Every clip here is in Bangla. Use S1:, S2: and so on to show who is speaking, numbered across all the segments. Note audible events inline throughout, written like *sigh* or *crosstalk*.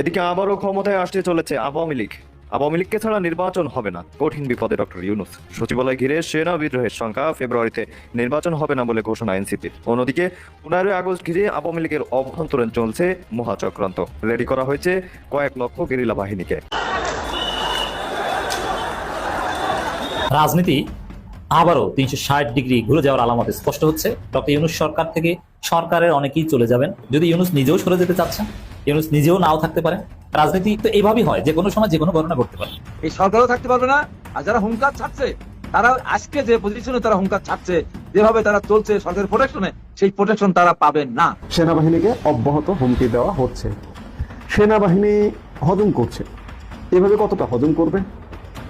S1: এদিকে আবারও ক্ষমতায় আসতে চলেছে আওয়ামী লীগ। আওয়ামী লীগকে ছাড়া নির্বাচন হবে না। কঠিন বিপদে ডক্টর ইউনুস। সচিবালয় ঘিরে সেনা বিদ্রোহের সংখ্যা ফেব্রুয়ারিতে নির্বাচন হবে না বলে ঘোষণা এনসিপির। অন্যদিকে পনেরোই আগস্ট ঘিরে আওয়ামী লীগের অভ্যন্তরীণ চলছে মহাচক্রান্ত। রেডি করা হয়েছে কয়েক লক্ষ গেরিলা বাহিনীকে।
S2: রাজনীতি আবারও তিনশো ষাট ডিগ্রি ঘুরে যাওয়ার আলামত স্পষ্ট হচ্ছে। ডক্টর ইউনুস সরকার থেকে সরকারের অনেকেই চলে যাবেন। যদি ইউনুস নিজেও সরে যেতে চাচ্ছেন ইউনুস নিজেও নাও থাকতে পারে। রাজনীতি তো এইভাবেই হয় যে কোনো সময় যে কোনো ঘটনা ঘটতে পারে।
S3: এই সরকারও থাকতে পারবে না আর যারা হুঙ্কার ছাড়ছে তারা আজকে যে পজিশনে তারা হুঙ্কার ছাড়ছে যেভাবে তারা চলছে সরকারের প্রোটেকশনে সেই প্রোটেকশন তারা পাবে না।
S4: সেনাবাহিনীকে অব্যাহত হুমকি দেওয়া হচ্ছে। সেনাবাহিনী হজম করছে। এভাবে কতটা হজম করবে?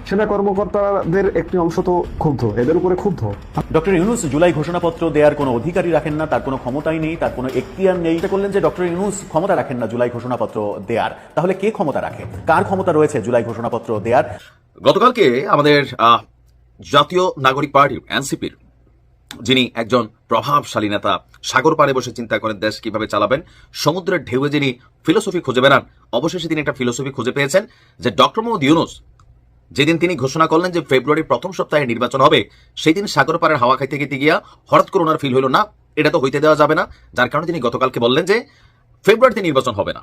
S4: সেনা কর্মকর্তাদের একটি অংশ তো ক্ষুব্ধ এদের উপরে ক্ষুব্ধ।
S5: ডক্টর ইউনুস জুলাই ঘোষণাপত্র দেওয়ার কোনো অধিকারই রাখেন না তার কোনো ক্ষমতাই নেই তার কোনো এখতিয়ার নেই। এটা করলেন যে ডক্টর ইউনুস ক্ষমতা রাখেন না জুলাই ঘোষণাপত্র দেওয়ার তাহলে কে ক্ষমতা রাখে? কার ক্ষমতা রয়েছে জুলাই ঘোষণাপত্র দেওয়ার
S6: গতকালকে আমাদের আহ, জাতীয় নাগরিক পার্টি এনসিপির যিনি একজন প্রভাবশালী নেতা সাগর পাড়ে বসে চিন্তা করেন দেশ কীভাবে চালাবেন সমুদ্রের ঢেউয়ে যিনি ফিলোসফি খুঁজে বেড়ান অবশেষে তিনি একটা ফিলোসফি খুঁজে পেয়েছেন যে ডক্টর মোহাম্মদ ইউনুস যেদিন তিনি ঘোষণা করলেন যে ফেব্রুয়ারির প্রথম সপ্তাহে নির্বাচন হবে সেই দিন সাগর পাড়ের হাওয়া খাইতে গিয়ে গিয়া হঠাৎ করে ওনার ফিল হলো না, এটা তো হইতে দেওয়া যাবে না। যার কারণে তিনি গতকালকে বললেন যে, ফেব্রুয়ারিতে নির্বাচন হবে না।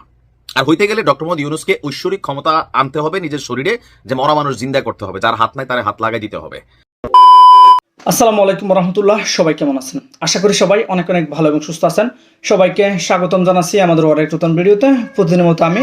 S6: আর হইতে গেলে ডক্টর মোহাম্মদ ইউনুসকে ঐশ্বরিক ক্ষমতা আনতে হবে নিজের শরীরে, যে মরা মানুষ জিন্দা করতে হবে, যার হাত নাই তার হাত লাগাই দিতে হবে।
S7: আসসালামু আলাইকুম রহমতুল্লাহ সবাই কেমন আছেন? আশা করি সবাই অনেক অনেক ভালো এবং সুস্থ আছেন। সবাইকে স্বাগতম জানাচ্ছি আমাদের আরেক নতুন ভিডিওতে। প্রতিদিনের মতো আমি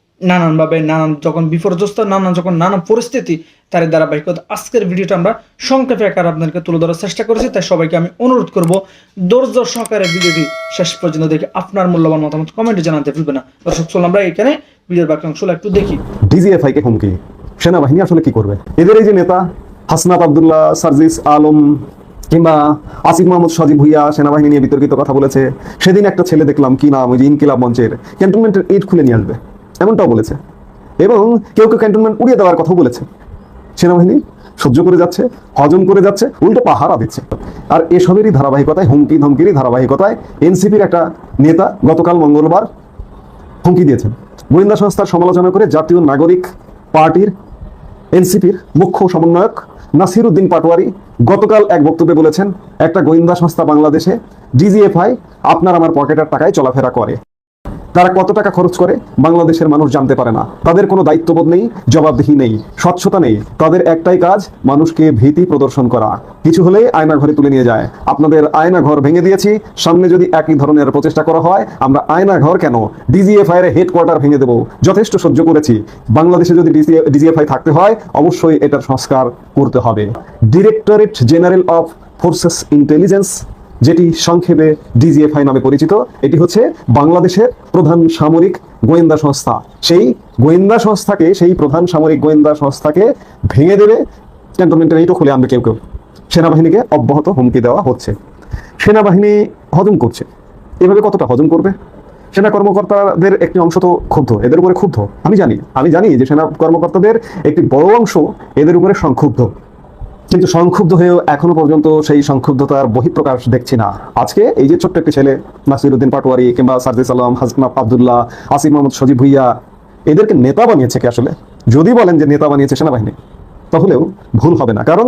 S7: নানানভাবে নানান যখন বিপর্যস্ত, নানান যখন নানান পরিস্থিতি তার ধারাবাহিকতা, আজকের ভিডিওটা আমরা সংক্ষেপে আকার আপনাদেরকে তুলে ধরার চেষ্টা করেছি, তাই সবাইকে আমি অনুরোধ করব, ধৈর্য সহকারে ভিডিওটি শেষ পর্যন্ত দেখে আপনার মূল্যবান মতামত কমেন্টে জানাতে ভুলবেন না। দর্শক, চলুন আমরা এখানে ভিডিওর বাকি অংশগুলো একটু দেখি।
S4: ডিজিএফআই কে হুমকি? সেনাবাহিনী আসলে কি করবে? এদের এই যে নেতা, হাসনাত আবদুল্লাহ, সার্জিস আলম, কিংবা আসিফ মোহাম্মদ সজীব ভুইয়া সেনাবাহিনী নিয়ে বিতর্কিত কথা বলেছে, সেদিন একটা ছেলে দেখলাম কি নাম, ওই যে ইনকিলাব মঞ্চের, ক্যান্টনমেন্টের ইট খুলে নিয়ে আসবে। এমনটাও বলেছে। এবং কেউ কেউ ক্যান্টনমেন্ট উড়িয়ে দেওয়ার কথাও বলেছে। সেনাবাহিনী সহ্য করে যাচ্ছে, হজম করে যাচ্ছে, উল্টো পাহারা দিচ্ছে। আর এসবেরই ধারাবাহিকতায়, হুমকি ধমকিরই ধারাবাহিকতায় এনসিপির একটা নেতা গতকাল মঙ্গলবার হুমকি দিয়েছেন। গোয়েন্দা সংস্থার সমালোচনা করে জাতীয় নাগরিক পার্টির এনসিপির মুখ্য সমন্বয়ক নাসির উদ্দিন পাটোয়ারি গতকাল এক বক্তব্যে বলেছেন, একটা গোয়েন্দা সংস্থা বাংলাদেশে ডিজিএফআই আপনার আমার পকেটের টাকায় চলাফেরা করে। তারা কত টাকা খরচ করে বাংলাদেশের মানুষ জানতে পারে না। তাদের কোনো দায়িত্ববোধ নেই, জবাবদিহি নেই, স্বচ্ছতা নেই। তাদের একটাই কাজ, মানুষকে ভীতি প্রদর্শন করা। কিছু হলেই আয়না ঘরে তুলে নিয়ে যায়। আপনাদের আয়না ঘর ভেঙে দিয়েছি, সামনে যদি একই ধরনের প্রচেষ্টা করা হয়, আমরা আয়না ঘর কেন? ডিজিএফআই এর হেডকোয়ার্টার ভেঙে দেবো। যথেষ্ট সহ্য করেছি। বাংলাদেশে যদি ডিজিএফআই থাকতে হয়, অবশ্যই এটার সংস্কার করতে হবে। Directorate general of forces intelligence যেটি সংক্ষেপে ডিজিএফআই নামে পরিচিত, এটি হচ্ছে বাংলাদেশের প্রধান সামরিক গোয়েন্দা সংস্থা। সেই গোয়েন্দা সংস্থাকে, সেই প্রধান সামরিক গোয়েন্দা সংস্থাকে ভেঙে দেবে, ক্যান্টনমেন্টের এইটা খুলে আনবে কেউ কেউ। সেনাবাহিনীকে অব্যাহত হুমকি দেওয়া হচ্ছে। সেনাবাহিনী হজম করছে। এভাবে কতটা হজম করবে? সেনা কর্মকর্তাদের একটি অংশ তো ক্ষুব্ধ, এদের উপরে ক্ষুব্ধ। আমি জানি আমি জানি যে সেনা কর্মকর্তাদের একটি বড় অংশ এদের উপরে সংক্ষুব্ধ। কিন্তু সংক্ষুব্ধ হয়েও এখনও পর্যন্ত সেই সংক্ষুব্ধতার বহিঃপ্রকাশ দেখছি না। আজকে এই যে ছোট্ট একটি ছেলে নাসির উদ্দিন পাটোয়ারি কিংবা সার্জিস আলম হাসনাফ আবদুল্লাহ, আসিফ মোহাম্মদ সজিব ভুইয়া, এদেরকে নেতা বানিয়েছে কি আসলে? যদি বলেন যে নেতা বানিয়েছে সেনাবাহিনী, তাহলেও ভুল হবে না। কারণ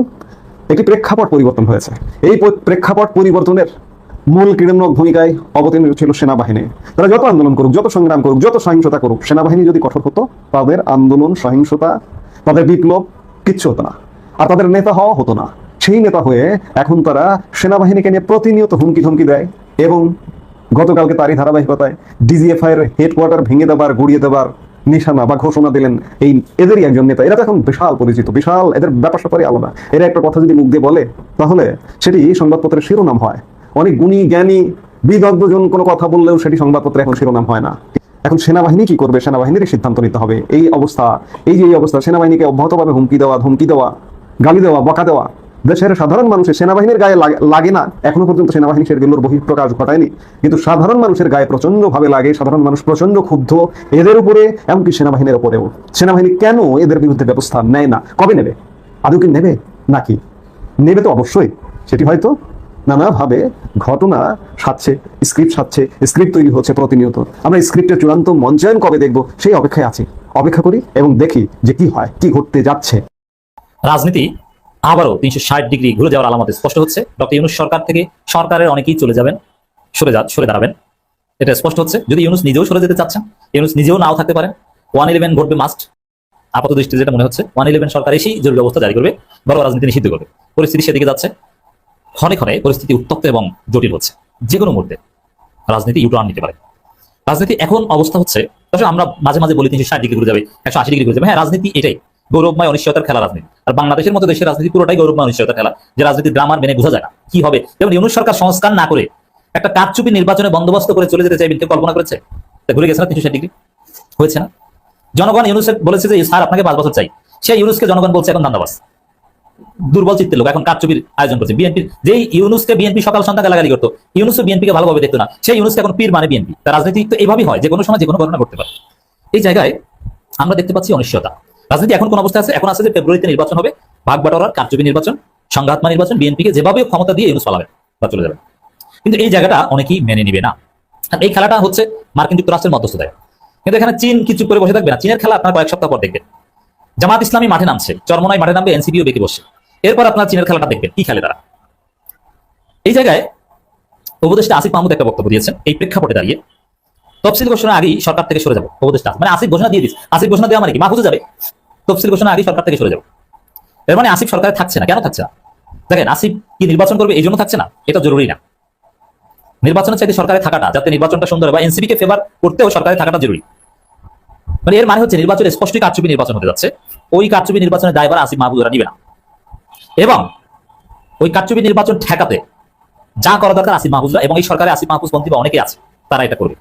S4: একটি প্রেক্ষাপট পরিবর্তন হয়েছে। এই প্রেক্ষাপট পরিবর্তনের মূল ক্রীড়াত্মক ভূমিকায় অবতীর্ণ ছিল সেনাবাহিনী। তারা যত আন্দোলন করুক, যত সংগ্রাম করুক, যত সহিংসতা করুক, সেনাবাহিনী যদি কঠোর হতো, তাদের আন্দোলন, সহিংসতা, তাদের বিপ্লব কিচ্ছু হতো না। আর তাদের নেতা হওয়া হতো না। সেই নেতা হয়ে এখন তারা সেনাবাহিনীকে নিয়ে প্রতিনিয়ত হুমকি ধমকি দেয় এবং গতকালকে তারই ধারাবাহিকতায় ডিজিএফআই এর হেডকোয়ার্টার ভেঙে দেবার, গুড়িয়ে দেবার নিশানা বা ঘোষণা দিলেন এই এদেরই একজন নেতা। এরা তো এখন বিশাল পরিচিত, বিশাল, এদের ব্যাপার স্যাপারই আলাদা। এরা একটা কথা যদি মুখ দিয়ে বলে, তাহলে সেটি সংবাদপত্রের শিরোনাম হয়। অনেক গুণী, জ্ঞানী, বিদগ্ধজন কোনো কথা বললেও সেটি সংবাদপত্রে এখন শিরোনাম হয় না। এখন সেনাবাহিনী কি করবে? সেনাবাহিনীরই সিদ্ধান্ত নিতে হবে। এই অবস্থা, এই যে এই অবস্থা, সেনাবাহিনীকে অব্যাহতভাবে হুমকি দেওয়া, ধমকি দেওয়া গালি দেওয়া, বকা দেওয়া। দেশের সাধারণ মানুষের সেনাবাহিনীর গায়ে লাগে- না। এখনও পর্যন্ত সেনাবাহিনী সেগুলোর বহিঃপ্রকাশ ঘটায়নি। কিন্তু সাধারণ মানুষের গায়ে প্রচণ্ড ভাবে লাগে, সাধারণ মানুষ প্রচণ্ড ক্ষুব্ধ, এদের উপরে, এমনকি সেনাবাহিনীর উপরেও সেনাবাহিনী কেন এদের বিরুদ্ধে ব্যবস্থা নেয় না? কবে নেবে? আদৌ কি নেবে? নাকি? নেবে তো অবশ্যই। সেটি হয়তো নানাভাবে ঘটনা সাচ্ছে স্ক্রিপ্ট সাচ্ছে স্ক্রিপ্ট তৈরি হচ্ছে প্রতিনিয়ত। আমরা স্ক্রিপ্টের চূড়ান্ত মঞ্চায়ন কবে দেখব? সেই অপেক্ষায় আছি। অপেক্ষা করি এবং দেখি যে কি হয়, কি ঘটতে যাচ্ছে।
S2: রাজনীতি আবারও তিনশো ষাট ডিগ্রি ঘুরে যাওয়ার আলামত স্পষ্ট হচ্ছে। ডক্টর ইউনুস সরকার থেকে সরকারের অনেকেই চলে যাবেন, সরে যা সরে দাঁড়াবেন। এটা স্পষ্ট হচ্ছে। যদি ইউনুস নিজেও সরে যেতে চাচ্ছেন, ইউনুস নিজেও নাও থাকতে পারেন। ওয়ান ইলেভেন ঘটবে মাস্ট আপাত দৃষ্টি যেটা মনে হচ্ছে, ওয়ান ইলেভেন সরকার এসেই জরুরি অবস্থা জারি করবে, বড় রাজনীতি নিষিদ্ধ করবে। পরিস্থিতি সেদিকে যাচ্ছে। ক্ষণে ক্ষণে পরিস্থিতি উত্তপ্ত এবং জটিল হচ্ছে। যে কোনো মুহূর্তে রাজনীতি ইউটার্ন নিতে পারে। রাজনীতি এখন অবস্থা হচ্ছে আমরা মাঝে মাঝে বলি তিনশো ষাট ডিগ্রি ঘুরে যাবে, একশো আশি ডিগ্রি ঘুরে যাবে। হ্যাঁ রাজনীতি এটাই। গৌরবময় অনিশ্চয়তার খেলা রাজনীতি। আর বাংলাদেশের মতো দেশের রাজনীতি পুরোটাই গৌরবময় অনিশ্চয়তার খেলা। যে রাজনীতি ড্রামার মেনে বোঝা যায় না। কি হবে? যেমন ইউনুস সরকার সংস্কার না করে একটা কারচুপি নির্বাচনে বন্দোবস্ত করে চলে যেতে চাইবেন কেউ কল্পনা করেছে? ঘুরে গেছে না তিনশো ষাট ডিগ্রি? হয়েছে না? জনগণ ইউনুসের বলেছে যে, স্যার, আপনাকে পাঁচ বছর চাই। সেই ইউনুসকে জনগণ বলছে, এখন ধান্দাবাস দুর্বল চিত্তের লোক, এখন কারচুপির আয়োজন করছে। বিএনপি, যেই ইউনুসকে বিএনপি সকাল সন্ধ্যা গালাগালি করতো ইউনুস বিএনপিকে ভালোভাবে দেখতো না। সেই ইউনুসকে এখন পীর মানে বিএনপি। তার রাজনীতি তো এইভাবেই হয় যে কোনো সময় যে কোনো ঘটনা ঘটতে পারে। এই জায়গায় আমরা দেখতে পাচ্ছি অনিশ্চয়তা। রাজনীতি এখন কোন অবস্থা আছে? এখন আছে যে ফেব্রুয়ারিতে নির্বাচন হবে ভাগ বাটোয়ারার কারচুপি নির্বাচন, সংঘাতমা নির্বাচন, বিএনপিকে যেভাবে ক্ষমতা দিয়ে ইউনুস পালাবে বা চলে যাবে কিন্তু এই জায়গাটা অনেকেই মেনে নিবে না। এই খেলাটা হচ্ছে মার্কিন যুক্তরাষ্ট্রের মধ্যস্থতায়। কিন্তু এখানে চীন কিছু করে বসে থাকবে না? চীনের খেলা আপনার কয়েক সপ্তাহ পর দেখবেন। জামাত ইসলামী মাঠে নামছে, চরমনায় মাঠে নামবে, এনসিপিও বেঁকে বসে এরপর আপনার চীনের খেলাটা দেখবেন, কি খেলে তারা? এই জায়গায় উপদেষ্টা আসিফ মাহমুদ একটা বক্তব্য দিয়েছেন, এই প্রেক্ষাপটে দাঁড়িয়ে। তফসিল ঘোষণা আগেই সরকার থেকে সরে যাব, উপদেষ্টা। মানে আসিফ ঘোষণা দিয়ে দিস। আসিফ ঘোষণা দেওয়া মানে কি? মাহফুজে যাবে। তফসিল ঘোষণা আগেই সরকার থেকে সরে যাব। এর মানে আসিফ সরকারে থাকছে না। কেন থাকছে না? দেখেন, আসিফ কি নির্বাচন করবে এই জন্য থাকছে না? এটা জরুরি না। নির্বাচনের চাইতে সরকারে থাকাটা, যাতে নির্বাচনটা সুন্দর হয় বা এনসিপি কে ফেভার করতেও সরকারে থাকাটা জরুরি। মানে এর মানে হচ্ছে নির্বাচনে স্পষ্টই কারচুপি নির্বাচন হতে যাচ্ছে। ওই কারচুপি নির্বাচনের দায়ভার আসিফ মাহবুবরা নিবে না। এবং ওই কারচুপি নির্বাচন ঠেকাতে যা করা দরকার আসিফ মাহবুবরা এবং এই সরকারে আসিফ মাহবুজ পন্থী বা অনেকে আছে, তারা এটা করবে।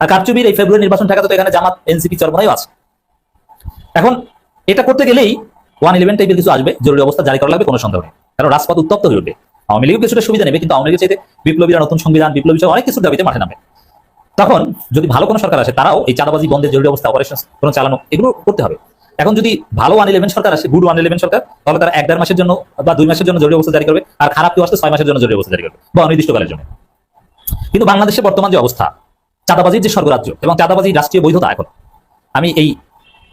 S2: আর কারচুপির এই ফেব্রুয়ারি নির্বাচন ঠেকাতে তো এখানে জামাত এনসিপি চরমনাইও আছে। এখন এটা করতে গেলেই ওয়ান ইলেভেন টাইপের কিছু আসবে, জরুরি অবস্থা জারি করা লাগবে, কোনো সন্দেহ নেই। কারণ রাজপথ উত্তপ্ত হয়ে উঠবে। আওয়ামী লীগও কিছুটা সুবিধা নেবে, কিন্তু আওয়ামী লীগের চাইতে বিপ্লবীরা নতুন সংবিধান, বিপ্লবী অনেক কিছুর দাবিতে মাঠে নামে। তখন যদি ভালো কোনো সরকার আসে, তারাও এই চাঁদাবাজি, বন্ধের জরুরি অবস্থা অপারেশন কোনো চালানো, এগুলো করতে হবে। এখন যদি ভালো ওয়ান ইলেভেন সরকার আসে গুড ওয়ান ইলেভেন সরকার, তাহলে তারা এক দেড় মাসের জন্য বা দুই মাসের জন্য জরুরি অবস্থা জারি করবে, আর খারাপ কেউ আসলে ছয় মাসের জন্য জরুরি অবস্থা জারি করবে, বা অনির্দিষ্টকালের জন্য। কিন্তু বাংলাদেশের বর্তমান যে অবস্থা, চাঁদাবাজির যে স্বর্গরাজ্য এবং চাঁদাবাজির রাষ্ট্রীয় বৈধতা এখন, আমি এই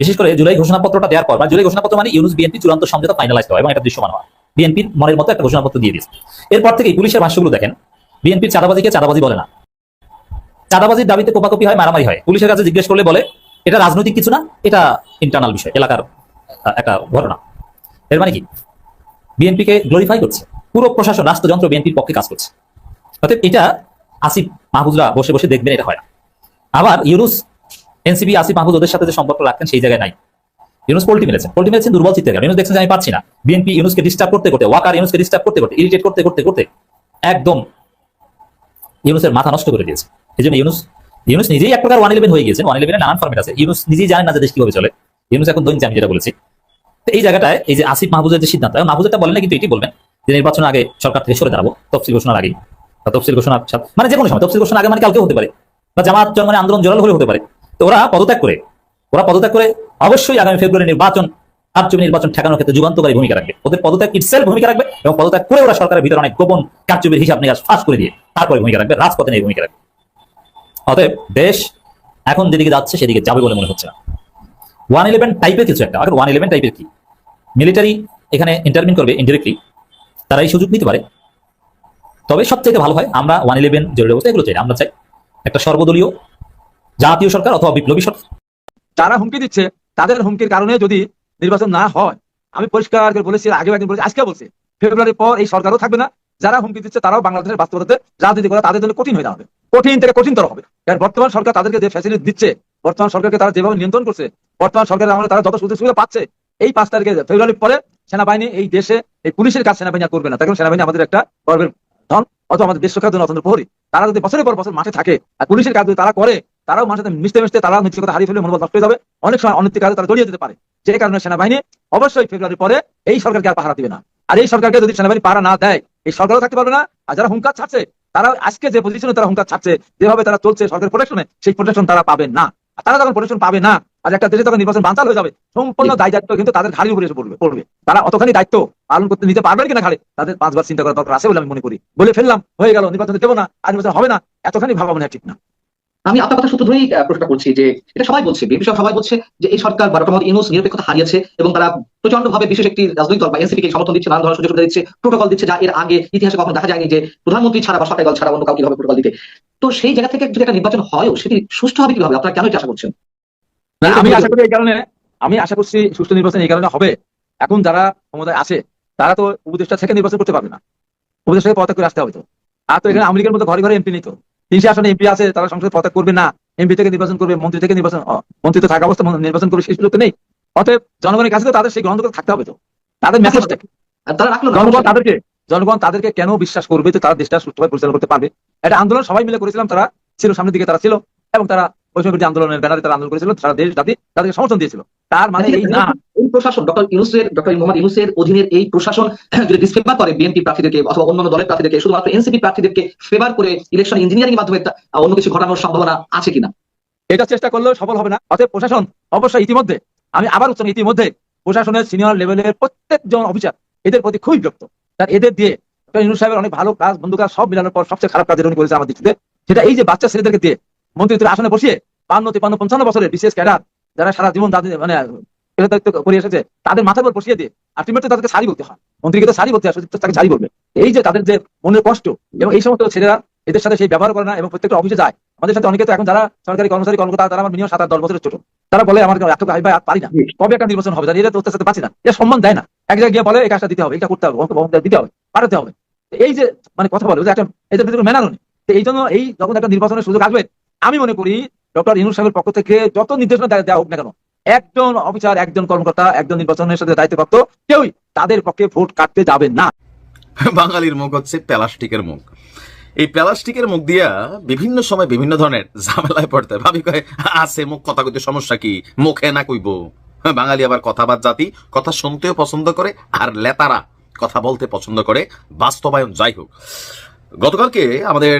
S2: বিশেষ করে জুলাই ঘোষণাপত্রটা দেওয়ার পর বা জুলাই ঘোষণাপত্র মানে ইউনুস বিএনপি চূড়ান্ত সমঝোতা ফাইনালাইজ হওয়া এবং এটা দৃশ্যমান হওয়া। বিএনপির মনের মতো একটা ঘোষণাপত্র দিয়ে দিয়েছে। এরপর থেকে পুলিশের ভাষ্যগুলো দেখেন। বিএনপির চাঁদাবাজিকে চাঁদাবাজি বলে না। চাঁদাবাজির দাবিতে কোপাকপি হয়, মারামারি হয়। পুলিশের কাছে জিজ্ঞেস করলে বলে, এটা রাজনৈতিক কিছু না, এটা ইন্টারনাল বিষয়, এলাকার একটা ঘটনা। এর মানে কি? বিএনপিকে গ্লোরিফাই করছে। পুরো প্রশাসন, রাষ্ট্রযন্ত্র বিএনপির পক্ষে কাজ করছে। অর্থাৎ এটা আসিফ মাহবুজরা বসে বসে দেখবেন, এটা হয় না। আবার ইউনুস এনসিবি আসিফ মাহবুজ ওদের সাথে যে সম্পর্ক রাখতেন সেই জায়গায় নাই। ইউনুস পোল্টি মেরেছেন। পোল্টি মেরেছেন দুর্বল চিত্তে কারণ ইউনুস দেখছেন যে আমি পাচ্ছি না। বিএনপি ইউনুসকে ডিস্টার্ব করতে করতে, ওয়াকার ইউনুসকে ডিস্টার্ব করতে করতে ইরিটেট করতে করতে করতে একদম ইউনুসের মাথা নষ্ট করে দিয়েছে। এই জন্য ইউনুস ইউনুস নিজেই এক প্রকার ওয়ান ইলেভেন হয়ে গিয়েছেন। ওয়ান ইলেভেনের নানান ফর্মেট আছে। ইউনুস নিজেই জানেন না যে দেশ কীভাবে চলে। ইউনুস এখন দৈনিক আমি যেটা বলেছি। তো এই জায়গাটায় এই যে আসিফ মাহবুজের যে সিদ্ধান্ত, এখন মাহবুজ একটা বলেন না কিন্তু এটি বলবেন, যে নির্বাচনের আগে সরকার থেকে সরে দাঁড়াবো, তফসিল ঘোষণার আগে বা তফসিল ঘোষণার মানে যে কোনো সময়, তফসিল ঘোষণার আগে মানে কালকে হতে পারে। বা জামাত জন্মনে আন্দোলন জোরালো হলে হতে পারে। তো ওরা পদত্যাগ করে, ওরা পদত্যাগ করে অবশ্যই আগামী ফেব্রুয়ারি নির্বাচন কারচুপি নির্বাচন ঠেকানোর ক্ষেত্রে যুগান্তকারী ভূমিকা রাখবে। ওদের পদত্যাগ ইটসেল ভূমিকা রাখবে এবং পদত্যাগ করে ওরা সরকারের ভিতরে অনেক গোপন কারচুপির হিসাব নিকাশ ফাঁস করে দিয়ে তারপরে ভূমিকা রাখবে, রাজপথে নিয়ে ভূমিকা রাখবে। অতএব দেশ এখন যেদিকে যাচ্ছে সেদিকে যাবে বলে মনে হচ্ছে না। ওয়ান ইলেভেন টাইপের কিছু একটা। ওয়ান ইলেভেন টাইপের কি? মিলিটারি এখানে ইন্টারভিন করবে ইনডিরেক্টলি তারা এই সুযোগ নিতে পারে। তবে সবচেয়ে ভালো হয়, আমরা ওয়ান ইলেভেন জরুরি অবস্থা এগুলো চাই আমরা চাই একটা সর্বদলীয় জাতীয় সরকার অথবা বিপ্লবী সরকার?
S3: যারা হুমকি দিচ্ছে, তাদের হুমকির কারণে যদি নির্বাচন না হয়, আমি পরিষ্কার করে বলেছি আগে একদিন বলেছি আজকে বলছি, ফেব্রুয়ারির পর এই সরকারও থাকবে না। যারা হুমকি দিচ্ছে, তারাও বাংলাদেশের বাস্তবতাতে রাজনীতি করা তাদের জন্য কঠিন হয়ে দাঁড়াবে। কঠিন থেকে কঠিনতর হবে। কারণ বর্তমান সরকার তাদেরকে যে ফ্যাসিলিটি দিচ্ছে, বর্তমান সরকারকে তারা যেভাবে নিয়ন্ত্রণ করছে, বর্তমান সরকারের আমলে তারা যত সুযোগ সুবিধা পাচ্ছে, এই পাঁচ তারিখে ফেব্রুয়ারির পরে সেনাবাহিনী এই দেশে, এই পুলিশের কাজ সেনাবাহিনী করবে না। তাই কারণ সেনাবাহিনী আমাদের একটা গর্বের ধন, অথবা আমাদের দেশ রক্ষার জন্য অত্যন্ত প্রহরী। তারা যদি বছরের পর বছর মাঠে থাকে, আর পুলিশের কাজ যদি তারা করে তারাও মানুষের সাথে মিশতে মিশতে তারা নৈতিকতা হারিয়ে ফেলে মনোবল নষ্ট হয়ে যাবে। অনেক সময় অনৈতিক কাজে তারা জড়িয়ে যেতে পারে। যে কারণে সেনাবাহিনী অবশ্যই ফেব্রুয়ারির পরে এই সরকারকে আর পাহারা দিবে না। আর এই সরকারকে যদি সেনাবাহিনী পাহারা না দেয় এই সরকারও থাকতে পারবে না। আর যারা হুঙ্কার ছাড়ছে তারা আজকে যে পজিশনে তারা হুঙ্কার ছাড়ছে যেভাবে তারা চলছে সরকারের প্রোটেকশনে সেই প্রোটেকশন তারা পাবে না। আর তারা যখন প্রোটেকশন পাবে না আর একটা দেশে তখন নির্বাচন বাঞ্চাল হয়ে যাবে সম্পূর্ণ দায় দায়িত্ব কিন্তু তাদের ঘাড়ির উপরে এসে পড়বে পড়বে। তারা অতখানি দায়িত্ব পালন করতে নিতে পারবেন কিনা ঘাড়ে তাদের পাঁচবার চিন্তা করার দরকার আছে বলে আমি মনে করি। বলে ফেললাম হয়ে গেল নির্বাচন দেবো না আর নির্বাচন হবে না এতখানি ভাবা মনে হয় ঠিক না।
S8: আমি আপনার কথা সূত্র ধরেই প্রশ্নটা করছি যে এটা সবাই বলছে বিএনপি সবাই বলছে যে এই সরকার বা ডক্টর মোহাম্মদ ইউনুস নিরপেক্ষতা হারিয়েছে এবং তারা প্রচণ্ড ভাবে বিশেষ একটি রাজনৈতিক দল বা এনসিপি কে সমর্থন দিচ্ছে নানান ধরনের সুযোগ সুবিধা দিচ্ছে প্রোটোকল দিচ্ছে যা এর আগে ইতিহাসে কখনো দেখা যায়নি যে প্রধানমন্ত্রী ছাড়া বা সরকারি দল ছাড়া অন্য কাউকে কীভাবে প্রোটোকল দিতে। তো সেই জায়গা থেকে যদি একটা নির্বাচন হয়ও সেটি সুষ্ঠু হবে কীভাবে? আপনারা কেন এটা আশা করছেন?
S3: আমি আশা করি এই কারণে আমি আশা করছি সুষ্ঠু নির্বাচন এই কারণে হবে। এখন যারা ক্ষমতায় আছে তারা তো উপদেষ্টা থেকে নির্বাচন করতে পারবে না। উপদেষ্টা থেকে পদত্যাগ করে আসতে হবে তো। আর তো এখানে আমেরিকার মতো ঘরে ঘরে এমপি নেই তো। তিনশো আসনে এমপি আছে তারা সংসদে পদত্যাগ করবে না। এমপি থেকে নির্বাচন করবে মন্ত্রী থেকে নির্বাচন মন্ত্রী তো থাকা অবস্থা নির্বাচন করবে সেই সুযোগ নেই। অতএব জনগণের কাছে তো তাদের সেই গ্রহণ থাকতে হবে তো। তাদের মেসেজটা কি?
S8: তারা রাখল
S3: জনগণ তাদেরকে জনগণ তাদেরকে কেন বিশ্বাস করবে যে তারা দেশটা সুস্থভাবে পরিচালনা করতে পারবে? এটা আন্দোলন সবাই মিলে করেছিলাম তারা ছিল সামনের দিকে তারা ছিল এবং তারা বৈষম্য বিরোধী আন্দোলনের ব্যানারে তারা আন্দোলন করেছিল সারা দেশ জাতি তাদেরকে সমর্থন দিয়েছিল। তার মানে এই না।
S8: এই প্রশাসন ডক্টর ইউনুসের ডক্টর মোহাম্মদ ইউনুসের অধীনের এই প্রশাসন *clears throat* যদি ডিসফেভার করে বিএনপি প্রার্থীদেরকে অথবা অন্যান্য দলের প্রার্থীদেরকে শুধুমাত্র এনসিপি প্রার্থীদেরকে ফেভার করে ইলেকশন ইঞ্জিনিয়ারিং মাধ্যমে অন্য কিছু ঘটানোর সম্ভাবনা আছে কিনা?
S3: এটা চেষ্টা করলেও সফল হবে না। অতএব প্রশাসন অবশ্যই ইতিমধ্যে আমি আবার উচ্চ ইতিমধ্যে প্রশাসনের সিনিয়র লেভেলের প্রত্যেকজন অফিসার এদের প্রতি খুবই বিরক্ত। তার এদের দিয়ে ইউনুস সাহেবের অনেক ভালো কাজ বন্ধু কাজ সব মিলানোর পর সবচেয়ে খারাপ কাজ উনি করেছে আমার দৃষ্টিতে। সেটা এই যে বাচ্চা ছেলেদেরকে দিয়ে মন্ত্রী আসনে বসিয়ে বান্ন তিপান্ন, পঞ্চান্ন বছরের বিশেষ ক্যাডার যারা সারা জীবন মানে পেশাদারিত্ব করে এসেছে, তাদের মাথার উপর বসিয়ে দিয়ে আলটিমেটলি তাদেরকে সারি বলতে হয়। মন্ত্রীকে তো সারি বলতে হয় তাকে সারি বলবে। এই যে তাদের যে মনের কষ্ট এবং এই সমস্ত ছেলেরা এদের সাথে সেই ব্যবহার করে না এবং প্রত্যেকটা অফিসে যায়, আমাদের সাথে অনেকে তো এখন যারা সরকারি কর্মচারী, কর্মকর্তা, তারা আমার মিনিমাম সাত আট, দশ বছরের ছোট। তারা বলে আমার এত ভাই ভাই পারি না। কবে একটা নির্বাচন হবে? জানি এটা তো সাথে পাচ্ছি না। এটা সম্মান দেয় না। এক জায়গায় গিয়ে বলে, এই কাজটা দিতে হবে, এটা করতে হবে দিতে হবে, পাঠাতে হবে। এই যে মানে কথা বলে একটা এদের ভিতরে মেনানো নেই। এই জন্য এই যখন একটা নির্বাচনের সুযোগ আসবে, আমি মনে করি ডক্টর ইনুর সাহেবের পক্ষ থেকে যত নির্দেশনা দেওয়া হোক না কেন, একজন অফিসার, একজন কর্মকর্তা, একজন নির্বাচনের সাথে দায়িত্বপ্রাপ্ত কেউই তাদের পক্ষে ভোট কাটতে যাবে না।
S6: বাঙালির মুখ হচ্ছে প্লাস্টিকের মুখ। এই প্লাস্টিকের মুখ দিয়া বিভিন্ন সময় বিভিন্ন ধরনের ঝামেলায় পড়তে ভাবি কয়, আছে, মুখ কথা কইতে সমস্যা কি? মুখে না কইব? বাঙালি আবার কথাবাদ জাতি, কথা শুনতেও পছন্দ করে আর লেতারা কথা বলতে পছন্দ করে। বাস্তবায়ন যাই হোক। গতকালকে আমাদের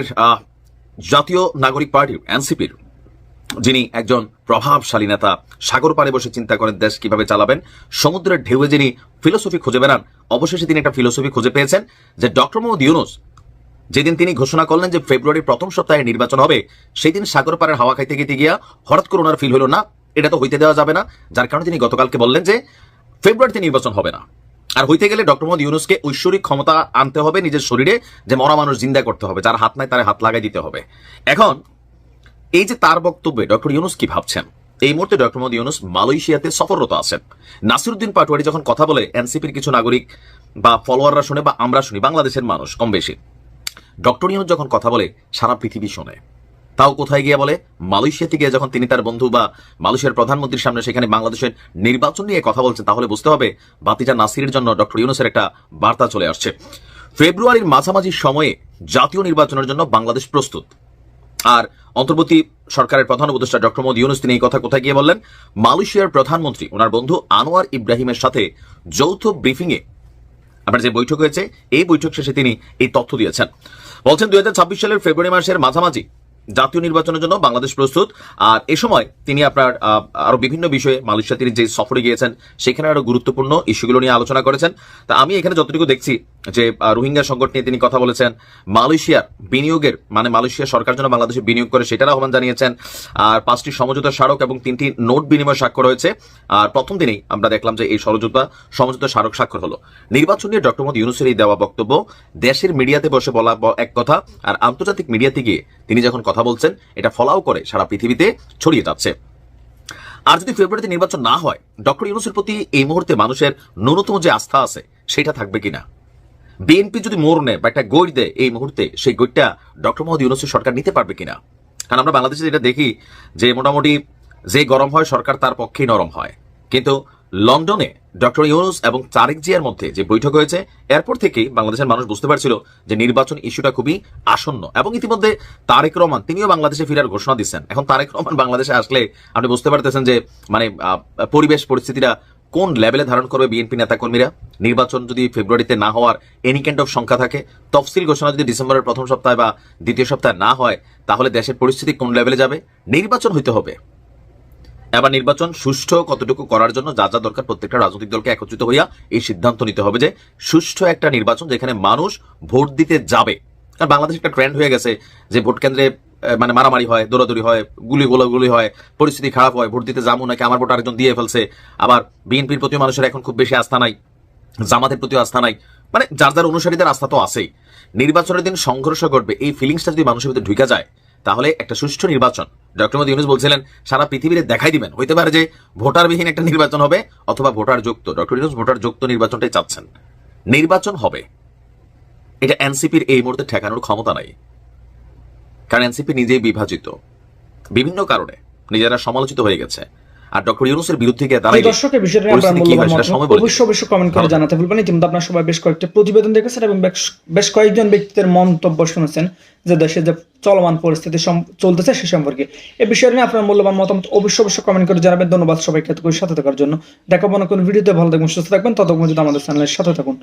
S6: জাতীয় নাগরিক পার্টির, এনসিপির যিনি একজন প্রভাবশালী নেতা, সাগর পাড়ে বসে চিন্তা করেন দেশ কীভাবে চালাবেন। সমুদ্রের ঢেউয়ে যিনি ফিলোসফি খুঁজে বেড়ান, অবশেষে তিনি একটা ফিলোসফি খুঁজে পেয়েছেন যে ডক্টর মোহাম্মদ ইউনুস যেদিন তিনি ঘোষণা করলেন যে ফেব্রুয়ারির প্রথম সপ্তাহে নির্বাচন হবে সেই দিন সাগর পাড়ের হাওয়া খাইতে গিয়ে গিয়া হঠাৎ করে ওনার ফিল হলো না, এটা তো হইতে দেওয়া যাবে না। যার কারণে তিনি গতকালকে বললেন যে ফেব্রুয়ারিতে নির্বাচন হবে না। আর হইতে গেলে ডক্টর মোহাম্মদ ইউনুসকে ঐশ্বরিক ক্ষমতা আনতে হবে নিজের শরীরে, যে মরা মানুষ জিন্দা করতে হবে, যার হাত নাই তার হাত লাগাই দিতে হবে। এখন এই যে তার বক্তব্যে ডক্টর ইউনুস কি ভাবছেন? এই মুহূর্তে ডক্টর মোহাম্মদ ইউনুস মালয়েশিয়াতে সফররত আছেন। নাসিরুদ্দিন পাটোয়ারি যখন কথা বলে, এনসিপির কিছু নাগরিক বা ফলোয়াররা শুনে বা আমরা শুনি, বাংলাদেশের মানুষ কম বেশি। ডক্টর ইউনুস যখন কথা বলে, সারা পৃথিবী শোনে। তাও কোথায় গিয়ে বলে? মালয়েশিয়াতে গিয়ে যখন তিনি তার বন্ধু বা মালয়েশিয়ার প্রধানমন্ত্রীর সামনে সেখানে বাংলাদেশের নির্বাচন নিয়ে কথা বলছেন, তাহলে বুঝতে হবে বাতিজা নাসিরের জন্য ডক্টর ইউনুসের একটা বার্তা চলে আসছে। ফেব্রুয়ারির মাঝামাঝি সময়ে জাতীয় নির্বাচনের জন্য বাংলাদেশ প্রস্তুত। আর অন্তর্বর্তী সরকারের প্রধান উপদেষ্টা ডক্টর মোদী ইউনুস তিনি এই কথা কোথায় গিয়ে বললেন? মালয়েশিয়ার প্রধানমন্ত্রী, ওনার বন্ধু আনোয়ার ইব্রাহিমের সাথে যৌথ ব্রিফিং এ আপনার যে বৈঠক হয়েছে, এই বৈঠক শেষে তিনি এই তথ্য দিয়েছেন। বলছেন দুই হাজার ছাব্বিশ সালের ফেব্রুয়ারি মাসের মাঝামাঝি জাতীয় নির্বাচনের জন্য বাংলাদেশ প্রস্তুত। আর এ সময় তিনি আপনার আরও বিভিন্ন বিষয়ে মালয়েশিয়া তিনি যে সফরে গিয়েছেন, সেখানে আরও গুরুত্বপূর্ণ ইস্যুগুলো নিয়ে আলোচনা করেছেন। তা আমি এখানে যতটুকু দেখছি যে রোহিঙ্গা সংকট নিয়ে তিনি কথা বলেছেন, মালয়েশিয়ার বিনিয়োগের মানে মালয়েশিয়া সরকার যেন বাংলাদেশে বিনিয়োগ করে সেটার আহ্বান জানিয়েছেন, আর পাঁচটি সমঝোতা স্মারক এবং তিনটি নোট বিনিময় স্বাক্ষর হয়েছে, আর প্রথম দিনেই আমরা দেখলাম যে এই সমঝোতা সমঝোতা স্মারক স্বাক্ষর হলো। নির্বাচন নিয়ে ডক্টর মোহাম্মদ ইউনুসের এই দেওয়া বক্তব্য, দেশের মিডিয়াতে বসে বলা এক কথা, আর আন্তর্জাতিক মিডিয়াতে গিয়ে তিনি যখন কথা বলছেন, এটা ফলাও করে সারা পৃথিবীতে ছড়িয়ে যাচ্ছে। আর যদি ফেব্রুয়ারিতে নির্বাচন না হয়, ডক্টর ইউনুসের প্রতি এই মুহূর্তে মানুষের ন্যূনতম যে আস্থা আছে, সেটা থাকবে কিনা? বিএনপি যদি মোড় নেয় বা একটা গৈড দেয় এই মুহূর্তে, সেই গৈডটা ডক্টর মোহাম্মদ ইউনুসের সরকার নিতে পারবে কিনা? কারণ আমরা বাংলাদেশে যেটা দেখি, যে মোটামুটি যে গরম হয়, সরকার তার পক্ষেই নরম হয়। কিন্তু লন্ডনে ডক্টর ইউনুস এবং তারেক জিয়ার মধ্যে যে বৈঠক হয়েছে, এরপর থেকেই বাংলাদেশের মানুষ বুঝতে পারছিল যে নির্বাচন ইস্যুটা খুবই আসন্ন। এবং ইতিমধ্যে তারেক রহমান, তিনিও বাংলাদেশে ফেরার ঘোষণা দিচ্ছেন। এখন তারেক রহমান বাংলাদেশে আসলে আপনি বুঝতে পারতেছেন যে মানে পরিবেশ পরিস্থিতিটা কোন লেভেলে ধারণ করবে বিএনপি নেতাকর্মীরা? নির্বাচন যদি ফেব্রুয়ারিতে না হওয়ার এনি কাইন্ড অফ সংখ্যা থাকে, তফসিল ঘোষণা যদি ডিসেম্বরের প্রথম সপ্তাহে বা দ্বিতীয় সপ্তাহে না হয়, তাহলে দেশের পরিস্থিতি কোন লেভেলে যাবে? নির্বাচন হইতে হবে। এবার নির্বাচন সুষ্ঠু কতটুকু করার জন্য যা যা দরকার প্রত্যেকটা রাজনৈতিক দলকে একত্রিত হইয়া এই সিদ্ধান্ত নিতে হবে যে, সুষ্ঠু একটা নির্বাচন যেখানে মানুষ ভোট দিতে যাবে। কারণ বাংলাদেশ একটা ট্রেন্ড হয়ে গেছে যে ভোট কেন্দ্রে মানে মারামারি হয়, দৌড়াদৌড়ি হয়, গুলি গোলাগুলি হয়, পরিস্থিতি খারাপ হয়, ভোট দিতে যাব নাকি, আমার ভোট আরেকজন দিয়ে ফেলছে। আবার বিএনপির প্রতি মানুষের এখন খুব বেশি আস্থা নাই, জামাতের প্রতি আস্থা নাই। মানে যার যার অনুসারীদের আস্থা তো আছেই। নির্বাচনের দিন সংঘর্ষ ঘটবে, এই ফিলিংসটা যদি মানুষের ভিতরে ঢুকে যায়, তাহলে একটা সুষ্ঠু নির্বাচন। ডক্টর মোদী ইউনুস বলছিলেন, সারা পৃথিবীতে দেখাই দিবেন। হইতে পারে যে ভোটারবিহীন একটা নির্বাচন হবে, অথবা ভোটার যুক্ত ডক্টর ইউনুস ভোটার যুক্ত নির্বাচনটাই চাচ্ছেন। নির্বাচন হবে। এটা এনসিপির এই মুহূর্তে ঠেকানোর ক্ষমতা নাই। কারণ এনসিপি নিজেই বিভাজিত। বিভিন্ন কারণে নিজেরা সমালোচিত হয়ে গেছে। আর ডক্টর ইউনুসের বিরুদ্ধে গিয়ে
S7: এই দর্শকের বিষয়টা
S6: হয়
S7: মূল্যবান অবশ্যই অবশ্যই কমেন্ট করে জানাতে ভুলবেন ইতিমধ্যে আপনার সবাই বেশ কয়েকটি প্রতিবেদন দেখেছেন এবং বেশ- কয়েকজন ব্যক্তিদের মন্তব্য শুনেছেন যে দেশে যে চলমান পরিস্থিতি চলতেছে সে সম্পর্কে। এই বিষয়ে নিয়ে আপনার মূল্যবান মতামত অবশ্যই অবশ্যই কমেন্ট করে জানাবেন। ধন্যবাদ সবাইকে এতটুকু সাথে থাকার জন্য। দেখাবো না কোনো ভিডিওতে। ভালো থাকবেন সুস্থ থাকবেন। ততক্ষণ যদি আমাদের চ্যানেলের সাথে থাকুন।